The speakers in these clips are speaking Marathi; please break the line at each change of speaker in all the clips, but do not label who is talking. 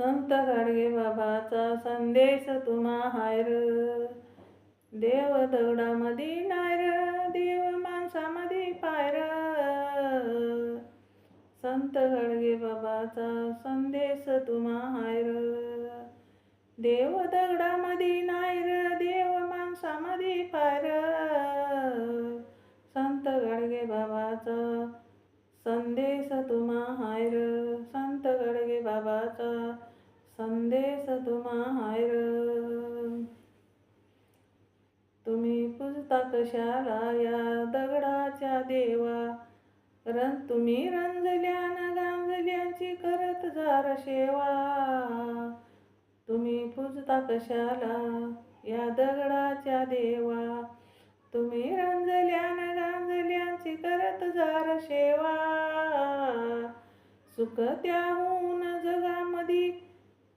संत गाडगे बाबाचा संदेश तुम्हा हायर देव दगडामधी नायर देव माणसामधी पायर. संत गाडगे बाबाचा संदेश तुम्हा हायर देव दगडामधी नायर देव माणसामधी पायर. संत गाडगे बाबाचा संदेश तुम्हा हायर संत गाडगे बाबाचा संदेश तुम्हार र तुम्ही पूजता कशाला या दगडाच्या देवा? रन तुम्ही रंजल्यान गांजल्याची करत जार शेवा. तुम्ही पूजता कशाला या दगडाच्या देवा? तुम्ही रंजल्यान गांजल्याची करत जार शेवा. सुख त्याहून जगामधी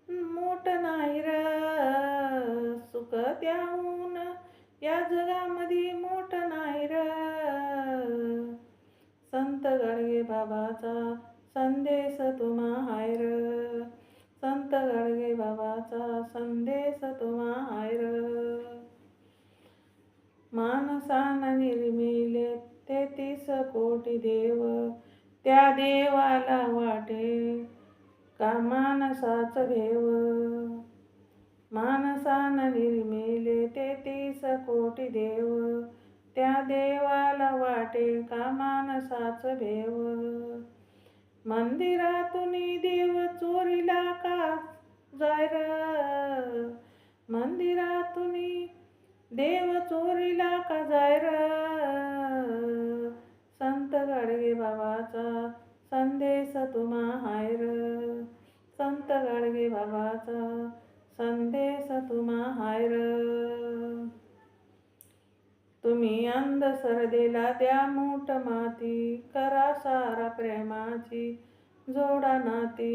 मोठ नाही र सुख त्याहून या जगामध्ये मोठ नाही र संत गाडगे बाबाचा संदेश तुम्हा हाय र संत गाडगे बाबाचा संदेश तुम्हा हाय र मानसानं निर्मिले तेहतीस कोटी देव. त्या देवाला वाटे. का मानसाच भेव? मानसान निर्मिले तेतीस कोटी देव. त्या देवाला वाटे का मानसाच भेव? मंदिरातून देव चोरीला का जाय र मंदिरातून देव चोरीला का जाय र संत गाडगे बाबाचा संदेश तुम्हा गाडगे बाबाचा संदेश तुम्हा हाय र अंध सरदेला द्या मूठ माती करा सारा प्रेमाची जोडा नाती.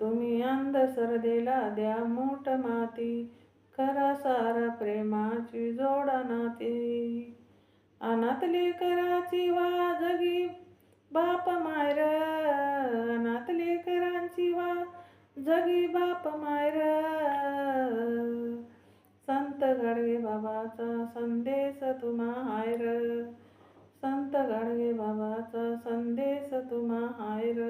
तुम्ही सरदेला द्या मूठ माती करा सारा प्रेमाची जोडा नाती. अनातली कराची वाजगी बाप मायर. जगी बाप मायर. संत गाडगे बाबाचा संदेश तुम्हा हाय र संत गाडगे बाबाचा संदेश तुम्हा हाय र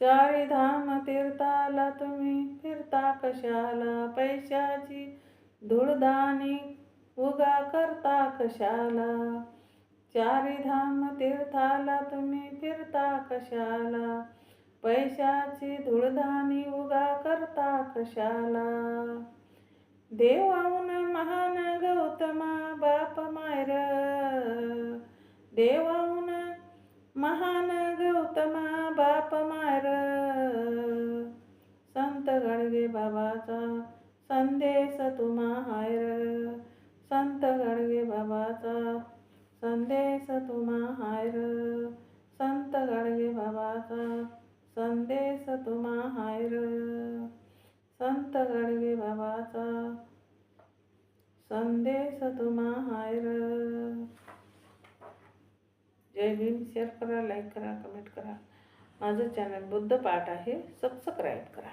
चारी धाम तीर्थाला तुम्ही फिरता कशाला? पैशाची धुळदाणी उगा करता कशाला? चारी धाम तीर्थाला तुम्ही फिरता कशाला? पैशाची धुळधाणी उगा करता कशाला? देवाऊन महान गौतमा बाप मायर. देवाऊन महान गौतमा बाप मायर. संत गडगे बाबाचा संदेश तुम्हा हायर. संत गडगे बाबाचा संदेश तुम्हा हायर संत गाडगे बाबाचा संदेश तुम्हा हायर संत गाडगे बाबाचा तुम्हार। हायर जय भीम शेअर करा लाईक करा कमेंट करा. माझं चॅनल बुद्ध पाठ आहे सबस्क्राईब करा.